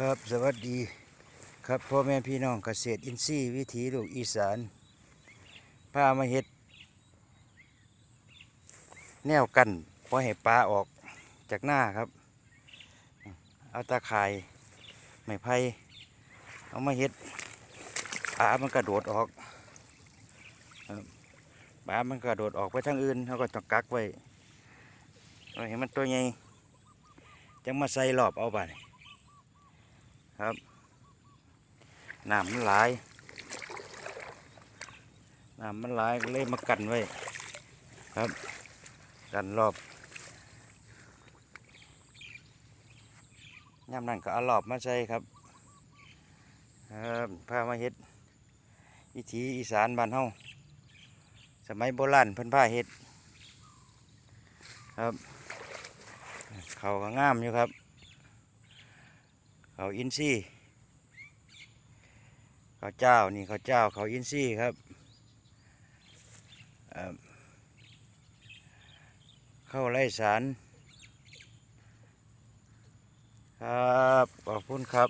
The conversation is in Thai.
ครับสวัสดีครับพ่อแม่พี่น้องเกษตรอินทรีย์วิถีลูกอีสานพามาเฮ็ด แนวกันพอให้ปลาออกจากหน้าครับ เอาตาข่ายไม้ไผ่เอามาเฮ็ดปลามันกระโดดออกปลามันกระโดดออกไปทางอื่นเขาก็ต้องกักไว้เอาให้มันตัวใหญ่จังมาใส่รอบเอาไป ครับน้ำมันหลายน้ำมันหลายก็เลยมากันไว้ครับ กันรอบย่ำนั่นก็เอารอบมาใส่ครับครับพามาเฮ็ดวิถีอีสานบ้านเฮาสมัยโบราณเพิ่นพาเฮ็ดครับเขาก็งามอยู่ครับ เขาอินซี่เขาเจ้านี่เขาเจ้าเขาอินซี่ครับเอิ่มเข้าไร่สารครับขอบคุณครับ